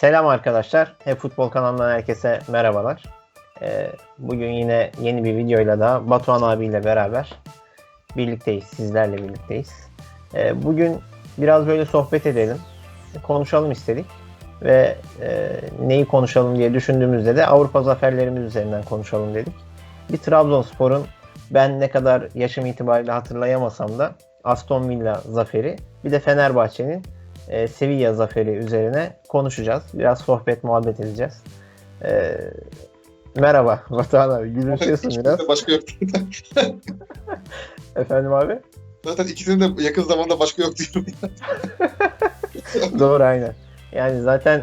Selam arkadaşlar. Hep Futbol kanalından herkese merhabalar. Ee, bugün yine yeni bir videoyla daha Batuhan abiyle beraber birlikteyiz. Sizlerle birlikteyiz. Ee, bugün biraz böyle sohbet edelim. Konuşalım istedik. Ve e, neyi konuşalım diye düşündüğümüzde de Avrupa zaferlerimiz üzerinden konuşalım dedik. Bir Trabzonspor'un ben ne kadar yaşım itibariyle hatırlayamasam da Aston Villa zaferi bir de Fenerbahçe'nin e, Sevilla zaferi üzerine konuşacağız. Biraz sohbet muhabbet edeceğiz. E, merhaba Batuhan abi gülümsüyorsun biraz. Başka yok. Efendim abi? Zaten ikisinin de yakın zamanda başka yok diyorum. Doğru aynen. Yani zaten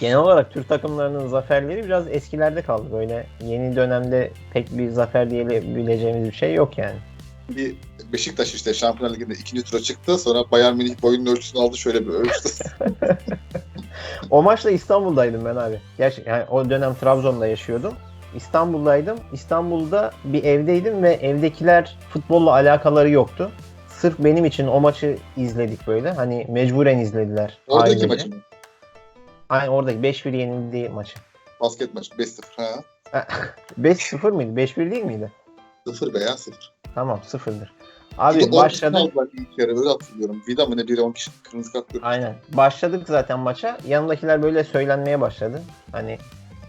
genel olarak Türk takımlarının zaferleri biraz eskilerde kaldı. Böyle yeni dönemde pek bir zafer diyebileceğimiz bir şey yok yani. bir Beşiktaş işte Şampiyonlar Ligi'nde ikinci tura çıktı. Sonra Bayern Münih boyunun ölçüsünü aldı şöyle bir ölçtü. O maçla İstanbul'daydım ben abi. Gerçi yani o dönem Trabzon'da yaşıyordum. İstanbul'daydım. İstanbul'da bir evdeydim ve evdekiler futbolla alakaları yoktu. Sırf benim için o maçı izledik böyle. Hani mecburen izlediler. Oradaki ailece. maçı mı? Aynen oradaki 5-1 yenildiği maçı. Basket maçı 5-0. Ha. 5-0 mıydı? 5-1 değil miydi? 0 be ya 0. Tamam 0'dır. Abi başladık. Aldılar ilk yarı öyle hatırlıyorum. Vida mı ne biri 10 kişi kırmızı kart gördü. Aynen. Başladık zaten maça. Yanındakiler böyle söylenmeye başladı. Hani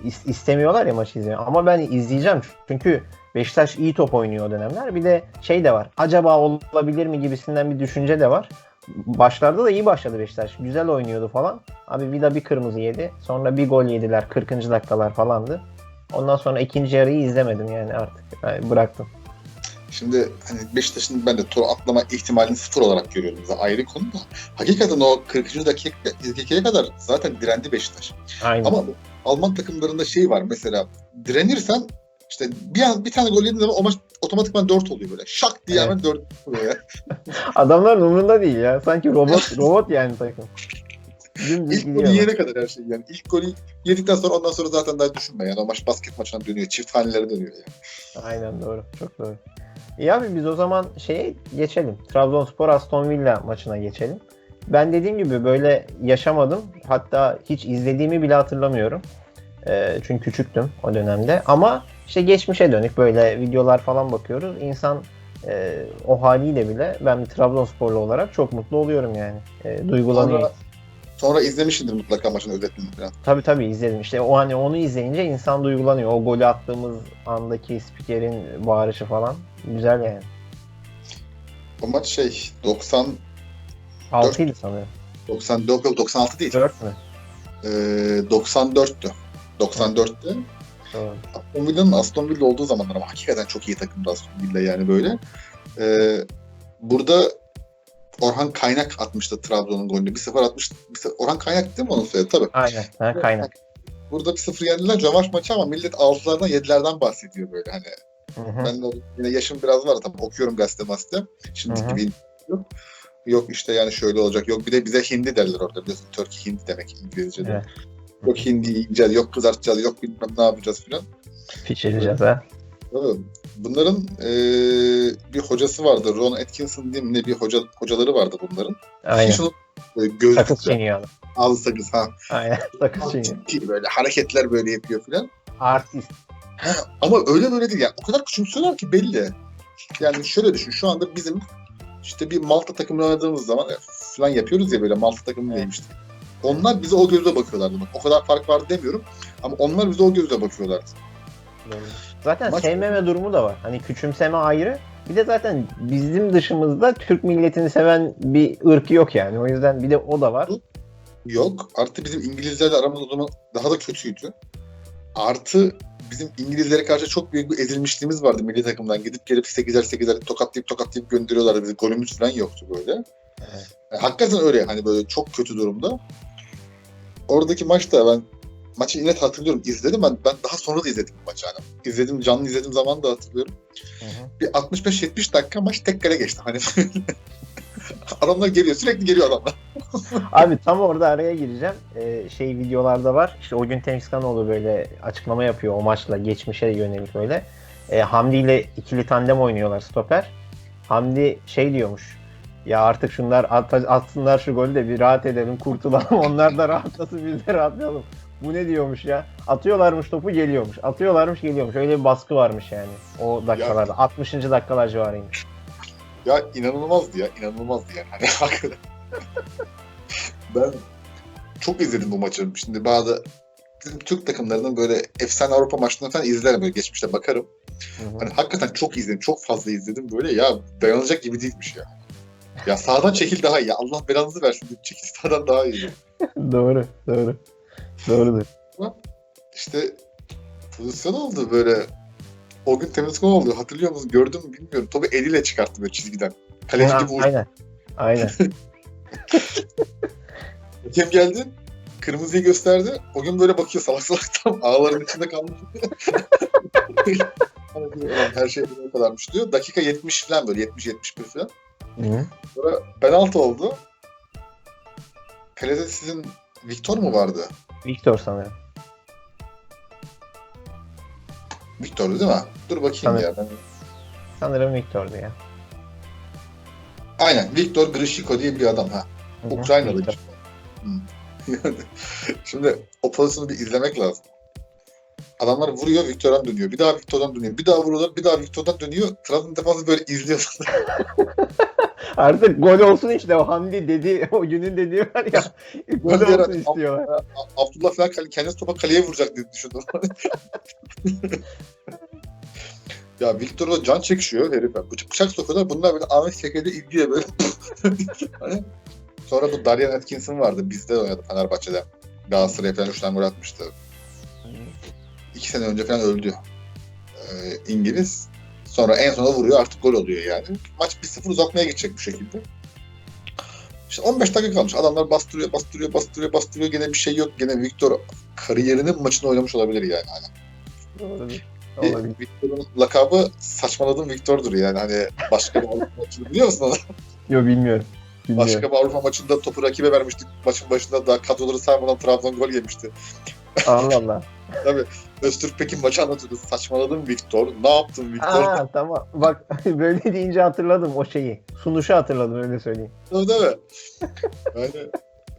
is- istemiyorlar ya maçı izlemeyi. Ama ben izleyeceğim. Çünkü Beşiktaş iyi top oynuyor o dönemler. Bir de şey de var. Acaba olabilir mi gibisinden bir düşünce de var. Başlarda da iyi başladı Beşiktaş. Güzel oynuyordu falan. Abi Vida bir kırmızı yedi. Sonra bir gol yediler. 40. dakikalar falandı. Ondan sonra ikinci yarıyı izlemedim yani artık. Yani bıraktım. Şimdi hani Beşiktaş'ın ben de tur atlama ihtimalini sıfır olarak görüyorum. Zaten ayrı konu da. Hakikaten o 40. dakika, dakikaya kadar zaten direndi Beşiktaş. Aynen. Ama Alman takımlarında şey var mesela direnirsen işte bir an bir tane gol yediğin zaman o maç otomatikman 4 oluyor böyle. Şak diye Evet. hemen 4 oluyor ya. Adamlar umurunda değil ya. Sanki robot robot yani takım. İlk golü yiyene kadar her şey yani. İlk golü yedikten sonra ondan sonra zaten daha düşünme yani. O maç basket maçına dönüyor. Çift hanelere dönüyor yani. Aynen doğru. Çok doğru. İyi abi biz o zaman şeye geçelim. Trabzonspor Aston Villa maçına geçelim. Ben dediğim gibi böyle yaşamadım. Hatta hiç izlediğimi bile hatırlamıyorum. Ee, çünkü küçüktüm o dönemde. Ama işte geçmişe dönük böyle videolar falan bakıyoruz. İnsan e, o haliyle bile ben bir Trabzonsporlu olarak çok mutlu oluyorum yani. E, duygulanıyor. Sonra, sonra izlemişsindir mutlaka maçın özetlerini falan. Tabii tabii izledim. İşte o hani onu izleyince insan duygulanıyor. O golü attığımız andaki spikerin bağırışı falan güzel yani. O maç şey 90 6 idi sanırım. 94 yok 96 değil. 4 mü? Ee, 94'tü. 94'tü. Doğru. Aston Villa'nın Aston Villa olduğu zamanlar ama hakikaten çok iyi takımdı Aston Villa yani böyle. Ee, burada Orhan Kaynak atmıştı Trabzon'un golünü. 1-0 atmış. 1-0 Orhan Kaynak değil mi onu söyledi? Tabii. Aynen. Ha, kaynak. Burada 1-0 yendiler. Rövanş maçı ama millet 6'lardan 7'lerden bahsediyor böyle hani. Ben de yine yaşım biraz var tabii okuyorum gazete mazete. Şimdi gibi yok. Yok işte yani şöyle olacak. Yok bir de bize hindi derler orada biliyorsun. Turkey hindi demek İngilizce'de. Evet. Yok hindi yiyeceğiz, yok kızartacağız, yok bilmem ne yapacağız filan. Pişireceğiz ha. Tabii. Bunların eee, bir hocası vardı. Ron Atkinson diye mi ne bir hoca, hocaları vardı bunların. Aynen. Hiç onu böyle göz Sakız çiğniyor ağzı sakız ha. Aynen. Sakız çiğniyor. Ciddi böyle hareketler böyle yapıyor filan. Artist. Ama öyle böyle değil yani. O kadar küçümsüyorlar ki belli. Yani şöyle düşün. Şu anda bizim işte bir Malta takımını oynadığımız zaman e, falan yapıyoruz ya böyle Malta takımı Evet. neymiş. Onlar bize o gözle bakıyorlardı. Bak, o kadar fark var demiyorum. Ama onlar bize o gözle bakıyorlardı. Doğru. Zaten Maç- sevmeme durumu da var. Hani küçümseme ayrı. Bir de zaten bizim dışımızda Türk milletini seven bir ırk yok yani. O yüzden bir de o da var. Yok. Artı bizim İngilizlerle aramız o zaman daha da kötüydü. Artı bizim İngilizlere karşı çok büyük bir ezilmişliğimiz vardı milli takımdan. Gidip gelip 8'er 8'er tokatlayıp tokatlayıp gönderiyorlardı. Bizi golümüz falan yoktu böyle. Evet. Yani hakikaten öyle hani böyle çok kötü durumda. Oradaki maçta ben maçı net hatırlıyorum. İzledim ben ben daha sonra da izledim maçı hani. İzledim canlı izlediğim zaman da hatırlıyorum. Hı hı. Bir 65-70 dakika maç tek kale geçti hani. adamlar geliyor sürekli geliyor adamlar. Abi tam orada araya gireceğim. Ee, şey videolarda var. İşte o gün Temskanoğlu böyle açıklama yapıyor o maçla geçmişe yönelik böyle. Ee, Hamdi ile ikili tandem oynuyorlar stoper. Hamdi şey diyormuş. Ya artık şunlar at, atsınlar şu golü de bir rahat edelim, kurtulalım. Onlar da rahatlasın biz de rahatlayalım. Bu ne diyormuş ya? Atıyorlarmış topu geliyormuş. Atıyorlarmış geliyormuş. Öyle bir baskı varmış yani o dakikalarda. 60. dakikalar civarıymış. Ya inanılmazdı ya. inanılmazdı yani. Hani hakikaten. ben çok izledim bu maçı. Şimdi bazı bizim Türk takımlarının böyle efsane Avrupa maçlarını falan izlerim böyle geçmişte bakarım. Hı hı. Hani hakikaten çok izledim. Çok fazla izledim böyle ya dayanılacak gibi değilmiş ya. Ya sağdan çekil daha iyi. ya. Allah belanızı versin. Çekil sağdan daha iyi. doğru, doğru. Doğrudur. İşte pozisyon oldu böyle. O gün temiz gol oldu. Hatırlıyor musun? Gördün mü bilmiyorum. Topu eliyle çıkarttı böyle çizgiden. Kaleci gibi vurdu. aynen. Aynen. Hakem geldi. Kırmızıyı gösterdi. O gün böyle bakıyor salak salak tam ağların içinde kalmış. Hani diyor, "Ulan Her şey bu kadarmış diyor. Dakika 70 falan böyle 70-71 falan. Hı. Sonra penaltı oldu. Kalede sizin Victor mu vardı? Victor sanırım. Victor'du değil mi? Dur bakayım Sanırım. ya. Ben... Sanırım Victor'du ya. Aynen. Victor Grishiko diye bir adam ha. Hı hı, Ukraynalı. Victor. Yani Şimdi o pozisyonu bir izlemek lazım. Adamlar vuruyor, Victor'dan dönüyor. Bir daha Victor'dan dönüyor. Bir daha vuruyorlar, bir daha Victor'dan dönüyor. Trabzon defansı böyle izliyor. Artık gol olsun işte o Hamdi dedi o günün dediği var ya gol olsun yarat- istiyorlar. A- Abdullah falan kendisi topa kaleye vuracak diye düşündüm. ya Victor'a can çekişiyor herif. Bıçak, bıçak sokuyorlar. Bunlar böyle Ahmet Çeker'de izliyor böyle. Hani Sonra bu Darian Atkinson vardı. Bizde oynadı Fenerbahçe'de. Galatasaray'a falan 3 tane gol atmıştı. iki sene önce falan öldü. Ee, İngiliz. Sonra en sona vuruyor artık gol oluyor yani. Maç 1-0 uzatmaya gidecek bu şekilde. İşte 15 dakika kalmış. Adamlar bastırıyor, bastırıyor, bastırıyor, bastırıyor. Gene bir şey yok. Gene Victor kariyerinin maçını oynamış olabilir yani. Hani Olabilir. Victor'un lakabı saçmaladığım Victor'dur yani. Hani başka bir Avrupa maçını biliyor musun? onu? Yo bilmiyorum. Bilmiyorum. Başka bir Avrupa maçında topu rakibe vermiştik. Maçın başında daha kadroları saymadan Trabzon gol yemişti. Allah Allah. Öztürk Pekin maçı anlatıyordu. Saçmaladım Victor. Ne yaptın Victor? Aa tamam. Bak böyle deyince hatırladım o şeyi. Sunuşu hatırladım öyle söyleyeyim. Değil mi? Yani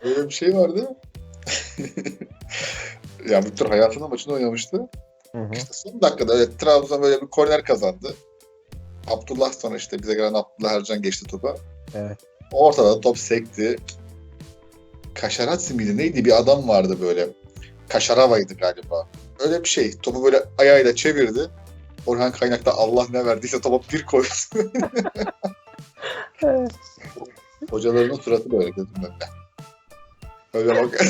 öyle bir şey vardı. ya Victor hayatının maçını oynamıştı. Hı hı. İşte son dakikada evet, Trabzon böyle bir korner kazandı. Abdullah sonra işte bize gelen Abdullah Ercan geçti topa. Evet. Ortada top sekti. Kaşaratsi miydi neydi bir adam vardı böyle. Kaşarava'ydı galiba. Öyle bir şey. Topu böyle ayağıyla çevirdi. Orhan Kaynak'ta Allah ne verdiyse topa bir koydu. Evet. Hocalarının suratı böyle gözümün önünde. Öyle bak.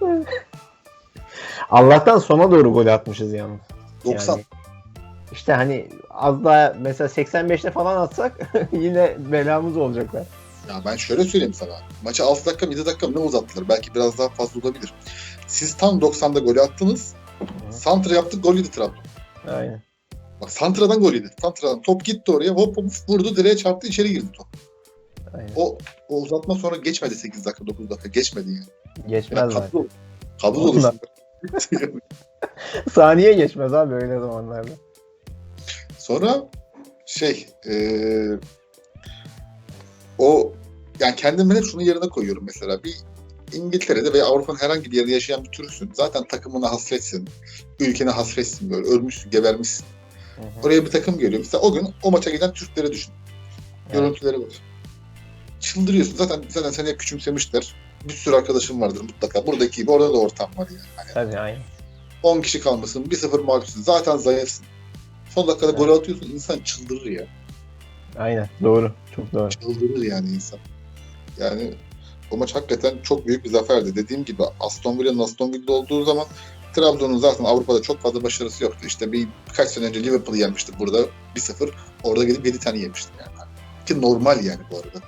Allah'tan sona doğru gol atmışız yalnız. 90. Yani işte hani az daha mesela 85'te falan atsak yine belamız olacaklar. Ya ben şöyle söyleyeyim sana. Maçı 6 dakika 7 dakika mı ne uzattılar? Belki biraz daha fazla olabilir. Siz tam 90'da golü attınız. Santra yaptık gol yedi Trabzon. Aynen. Bak Santra'dan gol yedi. Santra'dan top gitti oraya hop hop vurdu direğe çarptı içeri girdi top. Aynen. O, o uzatma sonra geçmedi 8 dakika 9 dakika geçmedi yani. Ya Geçmez kabul, kabul Ondan. olursun. Saniye geçmez abi öyle zamanlarda. Sonra şey eee, o yani kendimi hep şunun yerine koyuyorum mesela bir İngiltere'de veya Avrupa'nın herhangi bir yerinde yaşayan bir Türksün. Zaten takımına hasretsin. Ülkene hasretsin böyle. Ölmüşsün, gebermişsin. Hı hı. Oraya bir takım geliyor. Mesela o gün o maça giden Türkleri düşün. Evet. Görüntüleri var. Çıldırıyorsun. Zaten zaten seni hep küçümsemişler. Bir sürü arkadaşım vardır mutlaka. Buradaki gibi orada da ortam var yani. Hani Tabii aynen. 10 kişi kalmasın, 1-0 mağlupsun. Zaten zayıfsın. Son dakikada Evet. gol atıyorsun. insan çıldırır ya. Aynen. Doğru. Çok doğru. çıldırır yani insan. Yani o maç hakikaten çok büyük bir zaferdi. Dediğim gibi Aston Villa'nın Aston Villa'da olduğu zaman Trabzon'un zaten Avrupa'da çok fazla başarısı yoktu. İşte bir birkaç sene önce Liverpool'u yenmişti burada 1-0. Orada gidip 7 tane yemişti yani. Ki normal yani bu arada.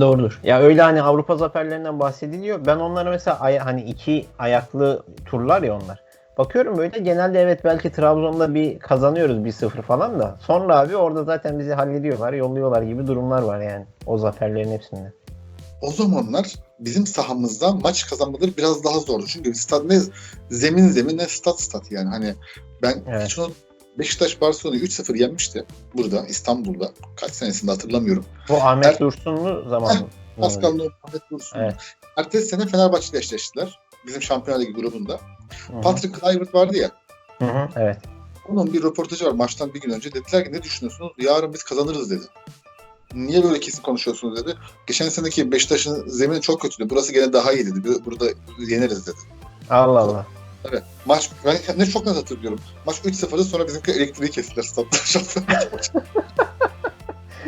Doğrudur. Ya öyle hani Avrupa zaferlerinden bahsediliyor. Ben onlara mesela ay- hani iki ayaklı turlar ya onlar. Bakıyorum böyle genelde evet belki Trabzon'da bir kazanıyoruz 1-0 falan da. Sonra abi orada zaten bizi hallediyorlar, yolluyorlar gibi durumlar var yani. O zaferlerin hepsinde. O zamanlar bizim sahamızda maç kazanmaları biraz daha zordu. Çünkü stad ne zemin zemin ne stat stat yani. Hani ben Evet. hiç unut, Beşiktaş Barcelona'yı 3-0 yenmişti. Burada İstanbul'da. Kaç senesinde hatırlamıyorum. Bu Ahmet Er- Dursunlu zaman. Pascal Nohut, Ahmet Dursun. Evet. Ertesi sene Fenerbahçe ile eşleştiler. Bizim Şampiyonlar Ligi grubunda. Hı hı. Patrick Kluivert vardı ya. Hı hı, Evet. Onun bir röportajı var maçtan bir gün önce. Dediler ki ne düşünüyorsunuz? Yarın biz kazanırız dedi. Niye böyle kesin konuşuyorsunuz dedi. Geçen seneki Beşiktaş'ın zemini çok kötüydü. Burası gene daha iyi dedi. Burada yeneriz dedi. Allah Allah. Evet. Maç ben ne çok net hatırlıyorum. Maç 3-0'dı sonra bizimki elektriği kestiler statta.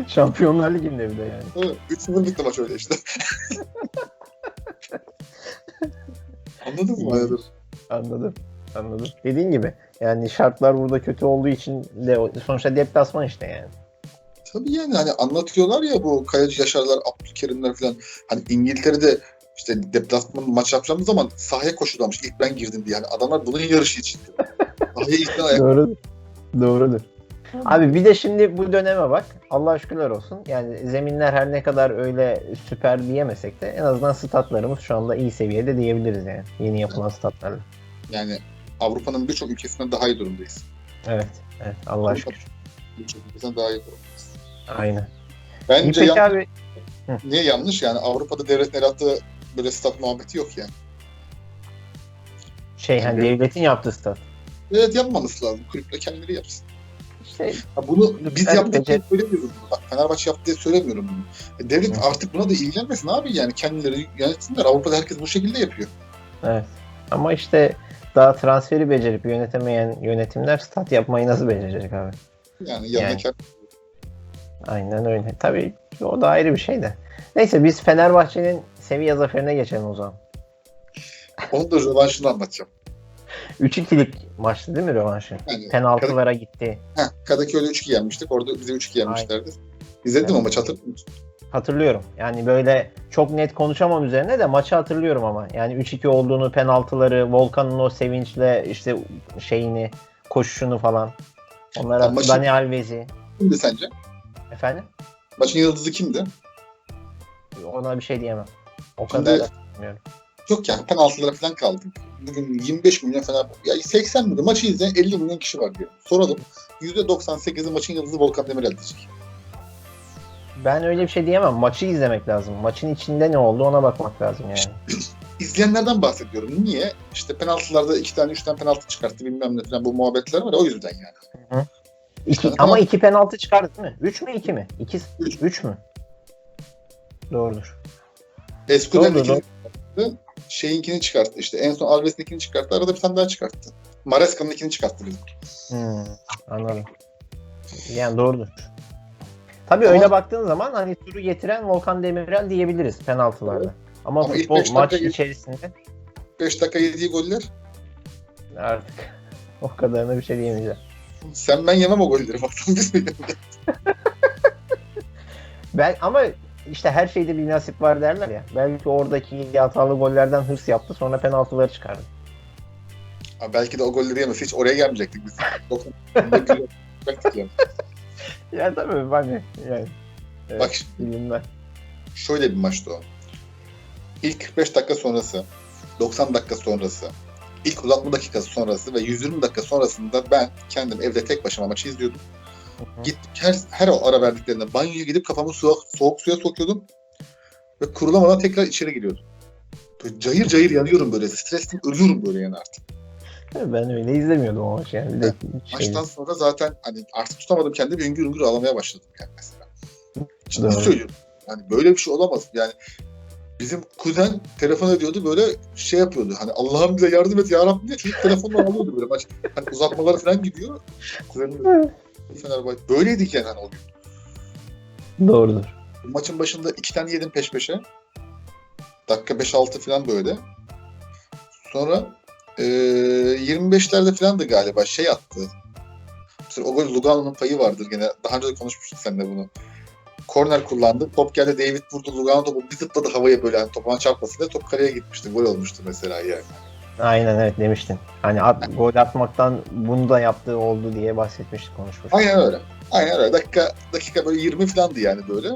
Şampiyonlar Ligi'nde bir de yani. Evet, 3-0 bitti maç öyle işte. Anladın mı? Hayır. Anladım. Anladım. Dediğin gibi yani şartlar burada kötü olduğu için de sonuçta deplasman işte yani. Tabii yani hani anlatıyorlar ya bu Kayacı Yaşarlar, Abdülkerimler falan. Hani İngiltere'de işte deplasman maç yapacağımız zaman sahaya koşuyorlarmış. İlk ben girdim diye. Yani adamlar bunun yarışı için. Sahaya ilk ben ayak. Doğrudur. Doğrudur. Abi bir de şimdi bu döneme bak. Allah şükürler olsun. Yani zeminler her ne kadar öyle süper diyemesek de en azından statlarımız şu anda iyi seviyede diyebiliriz yani. Yeni yapılan statlarla. Yani Avrupa'nın birçok ülkesinden daha iyi durumdayız. Evet. Evet. Allah şükür. Birçok ülkesinden daha iyi durumdayız. Aynen. Bence yan- abi. niye yanlış? Yani Avrupa'da devletin el attığı böyle stat muhabbeti yok yani. Şey hani devletin yaptığı stat. Evet yapmaması lazım. Kulüpler kendileri yapsın. İşte Ha bunu biz Ben yaptık diye söylemiyorum bunu. Bak Fenerbahçe yaptı diye söylemiyorum bunu. E, devlet Hı. artık buna da ilgilenmesin abi yani kendileri yönetsinler. Avrupa'da herkes bu şekilde yapıyor. Evet. Ama işte daha transferi becerip yönetemeyen yönetimler stat yapmayı nasıl becerecek abi? Yani yanına Yani. Aynen öyle. Tabii o da ayrı bir şey de. Neyse biz Fenerbahçe'nin seviye zaferine geçelim o zaman. Onun da rövanşını anlatacağım. 3-2'lik maçtı değil mi rövanşı? Yani Penaltılara gitti. Heh, Kadıköy'de 3-2 yenmiştik. Orada bize 3-2 yenmişlerdi. İzledin mi o maçı hatırlıyor musun? Hatırlıyorum. Yani böyle çok net konuşamam üzerine de maçı hatırlıyorum ama. Yani 3-2 olduğunu, penaltıları, Volkan'ın o sevinçle işte şeyini, koşuşunu falan. Onlara Ya maçı- Dani Alves'i. Kimdi sence? Efendim? Maçın yıldızı kimdi? Ona bir şey diyemem. O Şimdi- kadar da bilmiyorum. Yok yani penaltılara falan kaldık. Bugün 25 milyon falan, ya 80 milyon maçı izleyen 50 milyon kişi var diyor. Soralım. %98'i maçın yıldızı Volkan Demirel diyecek. Ben öyle bir şey diyemem. Maçı izlemek lazım. Maçın içinde ne oldu ona bakmak lazım yani. İzleyenlerden bahsediyorum. Niye? İşte penaltılarda iki tane, üç tane penaltı çıkarttı bilmem ne falan bu muhabbetler var ya o yüzden yani. İki, Tamam. ama iki penaltı çıkardı değil mi? Üç mü iki mi? İki, Üç. üç mü? Doğrudur. Eskuden Doğru, ikini çıkarttı. Şeyinkini çıkarttı işte. En son Alves'inkini çıkarttı. Arada bir tane daha çıkarttı. Mareska'nın ikini çıkarttı bizim. Hmm, anladım. Yani doğrudur. Tabii Ama- öyle baktığın zaman hani turu getiren Volkan Demirel diyebiliriz penaltılarda. Ama, Ama ilk futbol maç gir- içerisinde 5 dakika yediği goller. artık o kadarına bir şey diyemeyeceğim. Sen ben yemem o golleri. Baktım biz mi? Ben ama işte her şeyde bir nasip var derler ya. Belki oradaki hatalı gollerden hırs yaptı sonra penaltıları çıkardı. Ha, belki de o golleri yemese hiç oraya gelmeyecektik biz. Ya tabii hani yani. Evet, Bak bilinmez. şöyle bir maçtı o. İlk 45 dakika sonrası, 90 dakika sonrası, ilk uzatma dakikası sonrası ve 120 dakika sonrasında ben kendim evde tek başıma maçı izliyordum. Hı hı. Gittik her, her ara verdiklerinde banyoya gidip kafamı soğuk, soğuk suya sokuyordum. Ve kurulamadan tekrar içeri giriyordum. Böyle cayır cayır yanıyorum böyle. Stresten ölüyorum böyle yani artık. Ben öyle izlemiyordum o maçı yani. Bir de şey, Maçtan sonra zaten hani artık tutamadım kendimi hüngür hüngür ağlamaya başladım yani mesela. Ciddi Doğru. söylüyorum. Yani böyle bir şey olamaz. Yani bizim kuzen telefon ediyordu böyle şey yapıyordu. Hani Allah'ım bize yardım et ya Rabbim diye çocuk telefonla ağlıyordu böyle maç. Hani uzatmalara falan gidiyor. Kuzenim Fenerbahçe. Böyleydik yani hani o gün. Doğrudur. Maçın başında iki tane yedim peş peşe. Dakika 5-6 falan böyle. Sonra eee 25'lerde falan da galiba şey attı. Mesela o gol Lugano'nun payı vardır gene. Daha önce de konuşmuştuk seninle bunu. Korner kullandı. Top geldi David vurdu. Lugano topu bir zıpladı havaya böyle hani topuna çarpmasın diye top kaleye gitmişti. Gol olmuştu mesela yani. Aynen evet demiştin. Hani at, gol atmaktan bunu da yaptığı oldu diye bahsetmiştik konuşmuştuk. Aynen öyle. Aynen öyle. Dakika dakika böyle 20 falandı yani böyle.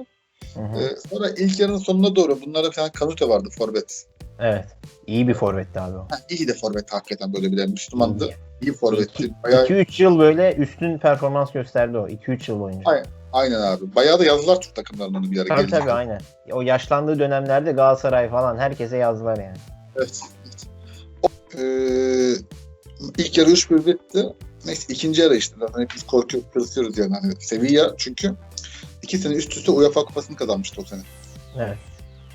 Hı hı. Ee, sonra ilk yarının sonuna doğru bunlarda bir tane Kanute vardı forvet. Evet. İyi bir forvetti abi o. Ha, iyi de forvet hakikaten böyle bir de Müslümandı. İyi. İyi forvetti. Bayağı, 2-3 yıl böyle üstün performans gösterdi o. 2-3 yıl boyunca. Aynen. aynen abi. Bayağı da yazdılar Türk takımlarının bir ara Tabii geldi. tabii aynen. O yaşlandığı dönemlerde Galatasaray falan herkese yazdılar yani. Evet. evet. O, eee, ilk yarı 3-1 bitti. Neyse ikinci yarı işte zaten hepimiz korkuyoruz, tırsıyoruz yani. Hani Sevilla çünkü iki sene üst üste UEFA kupasını kazanmıştı o sene. Evet.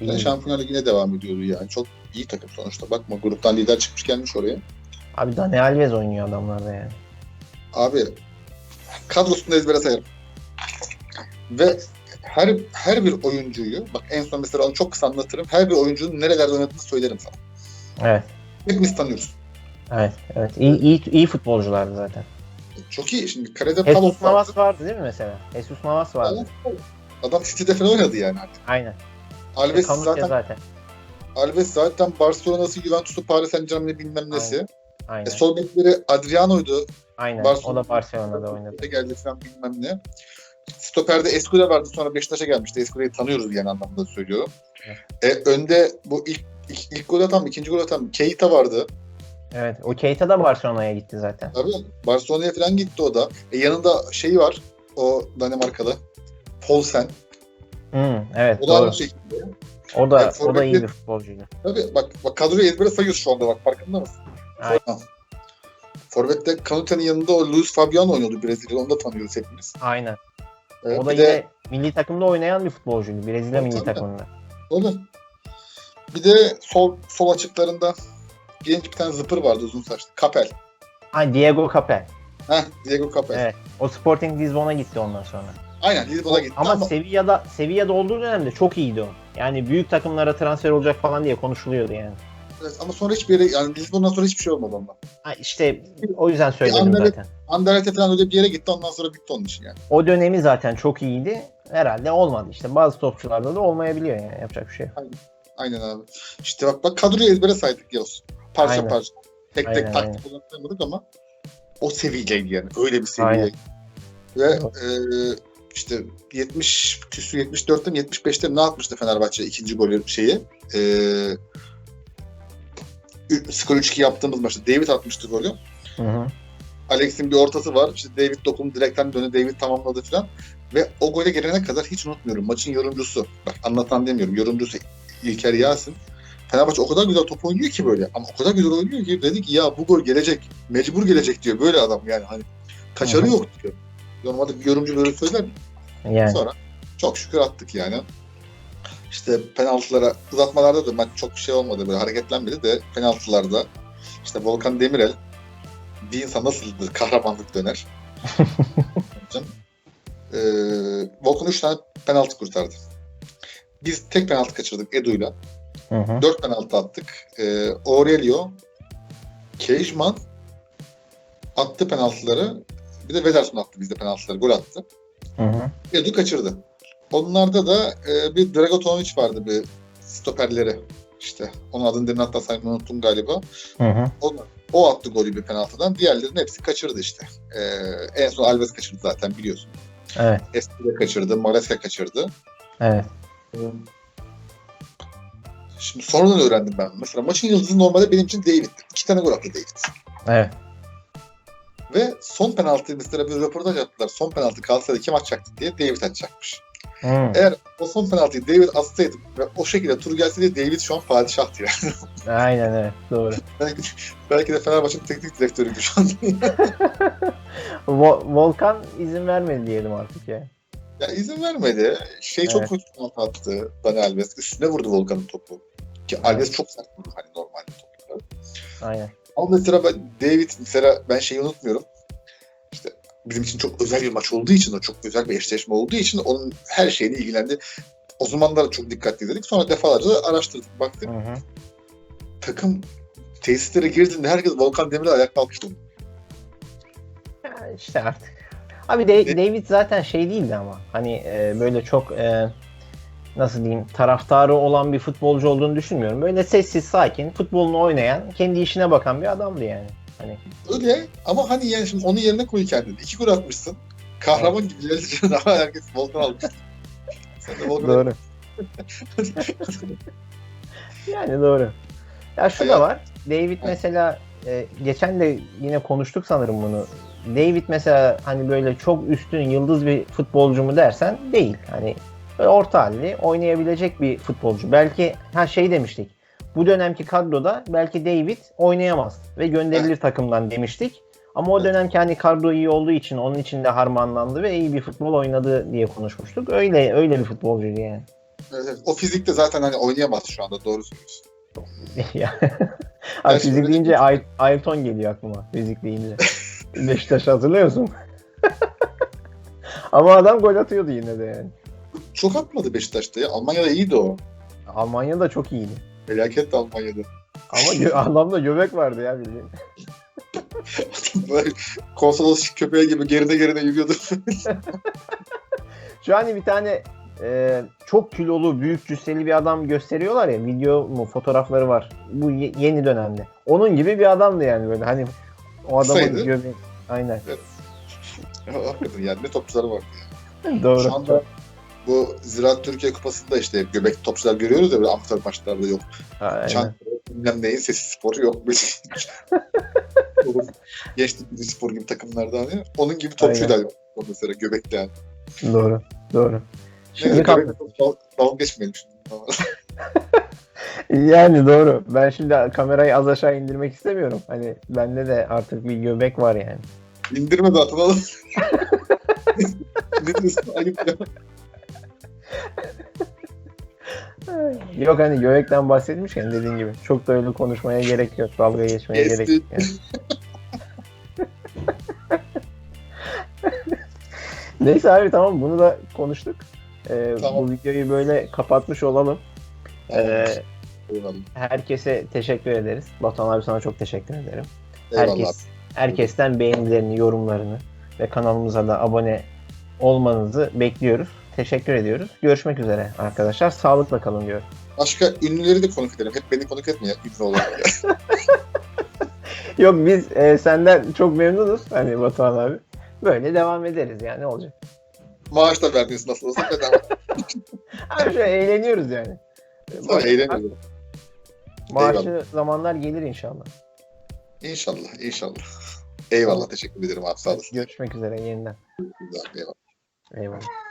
Ve İyi. Şampiyonlar Ligi'ne devam ediyordu yani. Çok iyi takım sonuçta. Bakma gruptan lider çıkmış gelmiş oraya. Abi Dani Alves oynuyor adamlarda yani. Abi kadrosunu ezbere sayarım. Ve her her bir oyuncuyu, bak en son mesela onu çok kısa anlatırım. Her bir oyuncunun nerelerde oynadığını söylerim sana. Evet. Hepimiz tanıyoruz. Evet. Evet. İyi, iyi, iyi futbolculardı zaten. Çok iyi. Şimdi kalede Jesus vardı. Navas vardı değil mi mesela? Jesus Navas vardı. Adam City'de falan oynadı yani artık. Aynen. Alves Kamutya zaten, zaten. Alves zaten Barcelona'sı, Juventus'u, Paris Saint Germain'i bilmem nesi. Aynen. E, sol bekleri Adriano'ydu. Aynen. Barcelona- O da Barcelona'da oynadı. geldi falan bilmem ne. Stoper'de Escudero vardı sonra Beşiktaş'a gelmişti. Escudero'yu tanıyoruz yani anlamda söylüyorum. E, önde bu ilk, ilk, ilk gol atan, ikinci gol atan Keita vardı. Evet. O Keita da Barcelona'ya gitti zaten. Tabii Barcelona'ya falan gitti o da. E, yanında şeyi var o Danimarkalı. Paulsen. Hmm, evet O da doğru. aynı şekilde. O da Evet, o da iyi bir futbolcuydu. Tabii bak, bak kadroyu ezbere sayıyoruz şu anda bak farkında mısın? Aynen. Forvet'te Canute'nin yanında o Luis Fabiano oynuyordu Brezilya'da. Onu da tanıyoruz hepimiz. Aynen. E, O da yine de milli takımda oynayan bir futbolcuydu. Brezilya milli takımında. Oğlum. Bir de sol sol açıklarında genç bir tane zıpır vardı uzun saçlı. Capel. Ha Diego Capel. Heh, Diego Capel. Evet. O Sporting Lisbon'a gitti ondan sonra. Aynen Lisbon'a gitti ama, ama, Sevilla'da Sevilla'da olduğu dönemde çok iyiydi o. Yani büyük takımlara transfer olacak falan diye konuşuluyordu yani. evet, ama sonra hiçbir yere yani Lisbon'dan sonra hiçbir şey olmadı ondan. Ha, işte o yüzden söyledim Anderlecht- zaten. Anderlecht'e falan öyle bir yere gitti ondan sonra bitti onun için yani. O dönemi zaten çok iyiydi. Herhalde olmadı işte. Bazı topçularda da olmayabiliyor yani. Yapacak bir şey yok. Aynen abi. İşte bak bak kadroyu ezbere saydık Yavuz. Parça Aynen. parça. Tek tek Aynen, taktik olarak ama o seviyeydi yani. Öyle bir seviye. Aynen. Ve e, işte 70 küsü 74'te mi 75'te mi ne atmıştı Fenerbahçe ikinci golü şeyi. E, skor 3-2 yaptığımız maçta David atmıştı golü. Hı hı. Alex'in bir ortası var. İşte David dokundu direkten döne David tamamladı falan. Ve o gole gelene kadar hiç unutmuyorum. Maçın yorumcusu. Bak anlatan demiyorum. Yorumcusu İlker Yasin. Fenerbahçe o kadar güzel top oynuyor ki böyle. Ama o kadar güzel oynuyor ki dedi ki ya bu gol gelecek. Mecbur gelecek diyor. Böyle adam yani. Hani kaçarı yok diyor. Normalde bir yorumcu böyle söyler mi? Yani. Sonra çok şükür attık yani. İşte penaltılara uzatmalarda da maç çok şey olmadı böyle hareketlenmedi de penaltılarda işte Volkan Demirel bir insan nasıldır kahramanlık döner. Ee, Volkan 3 tane penaltı kurtardı. Biz tek penaltı kaçırdık Edu'yla. Hı hı. 4 penaltı attık. Ee, Aurelio, Kejman attı penaltıları. Bir de Vederson attı bizde penaltıları. Gol attı. Hı hı. Edu kaçırdı. Onlarda da e, bir Dragotovic vardı bir stoperleri. İşte onun adını demin hatta saymayı unuttum galiba. Hı hı. O, o attı golü bir penaltıdan. Diğerlerinin hepsi kaçırdı işte. E, en son Alves kaçırdı zaten biliyorsun. Evet. Espi de kaçırdı. Maresca kaçırdı. Evet. Şimdi sonradan öğrendim ben. Mesela maçın yıldızı normalde benim için David'ti. İki tane gol attı David. Evet. Ve son penaltı mesela bir röportaj yaptılar. Son penaltı kalsaydı kim atacaktık diye David atacakmış. Hı. Eğer o son penaltıyı David atsaydı ve o şekilde tur gelseydi David şu an padişahtı yani. Aynen evet. Doğru. belki, belki de Fenerbahçe'nin teknik direktörüydü şu an. Vo- Volkan izin vermedi diyelim artık ya. ya izin vermedi. Şey çok Evet. kötü penaltı attı Dani Alves. Üstüne vurdu Volkan'ın topu. Ki Alves çok sert vurdu hani normalde topları. Aynen. Ama mesela ben David mesela ben şeyi unutmuyorum. İşte bizim için çok özel bir maç olduğu için o çok özel bir eşleşme olduğu için onun her şeyini ilgilendi. O zamanlar çok dikkatli izledik. Sonra defalarca da araştırdık. Baktık Hı hı. takım tesislere girdiğinde herkes Volkan Demir'e ayak kalkıştı. İşte artık. Abi Da- David zaten şey değildi ama hani e, böyle çok e, nasıl diyeyim taraftarı olan bir futbolcu olduğunu düşünmüyorum. Böyle sessiz sakin futbolunu oynayan kendi işine bakan bir adamdı yani. Hani Öyle ama hani yani şimdi onun yerine koy kendini. İki gol atmışsın. Kahraman gibi ilerleyeceksin ama herkes Volkan almış. Sen de Volkan doğru. Yani doğru. Ya şu da var. David Evet. mesela e, geçen de yine konuştuk sanırım bunu. David mesela hani böyle çok üstün yıldız bir futbolcu mu dersen değil. Hani böyle orta halli oynayabilecek bir futbolcu. Belki ha şey demiştik. Bu dönemki kadroda belki David oynayamaz ve gönderilir takımdan demiştik. Ama o Evet. dönemki hani kadro iyi olduğu için onun için de harmanlandı ve iyi bir futbol oynadı diye konuşmuştuk. Öyle öyle bir futbolcuydu yani. Evet, evet. O fizikte zaten hani oynayamaz şu anda doğru söylüyorsun. Abi fizik deyince Ay- Ayrton geliyor aklıma. Fizik deyince. Beşiktaş hatırlıyorsun. Ama adam gol atıyordu yine de yani. Çok atmadı Beşiktaş'ta ya. Almanya'da iyiydi o. Almanya'da çok iyiydi. Felaket Almanya'da. Ama gö- adamda göbek vardı ya bildiğin. Konsolos köpeği gibi geride geride yürüyordu. Şu hani bir tane e, çok kilolu, büyük cüsseli bir adam gösteriyorlar ya. Video mu, fotoğrafları var. Bu ye- yeni dönemde. Onun gibi bir adamdı yani böyle. Hani o adamın göbeği. Aynen. Hakikaten yani ne topçuları var. Doğru. Şu anda bu Ziraat Türkiye Kupası'nda işte göbek topçular görüyoruz ya böyle amatör maçlarda yok. Çankırı bilmem neyin sesi sporu yok. Gençlik bir spor gibi takımlarda hani. Onun gibi Aynen. hani. O mesela göbekli yani. Doğru. Doğru. Şimdi Neyse, göbekle dal, dalga geçmeyelim şimdi. Yani doğru. Ben şimdi kamerayı az aşağı indirmek istemiyorum. Hani bende de artık bir göbek var yani. İndirme oğlum. ne diyorsun? Ayıp ya. Yok hani göbekten bahsetmişken dediğin gibi. Çok da öyle konuşmaya gerek yok. Dalga geçmeye Eski- gerek yok. yani. Neyse abi tamam bunu da konuştuk. Ee, Tamam. Bu videoyu böyle kapatmış olalım. Ee, Eyvallah. herkese teşekkür ederiz. Batuhan abi sana çok teşekkür ederim. Eyvallah. Herkes, herkesten beğenilerini, yorumlarını ve kanalımıza da abone olmanızı bekliyoruz. Teşekkür ediyoruz. Görüşmek üzere arkadaşlar. Sağlıkla kalın diyorum. Başka ünlüleri de konuk edelim. Hep beni konuk etme ya ünlü olarak. Yok biz e, senden çok memnunuz. Hani Batuhan abi. Böyle devam ederiz yani ne olacak? Maaş da verdiniz nasıl olsa bedava. Abi şöyle eğleniyoruz yani. Sonra eğleniyorum. Maaşlı zamanlar gelir inşallah. İnşallah, inşallah. Eyvallah, teşekkür ederim abi. Sağ olasın. Görüşmek üzere yeniden. Eyvallah. Eyvallah.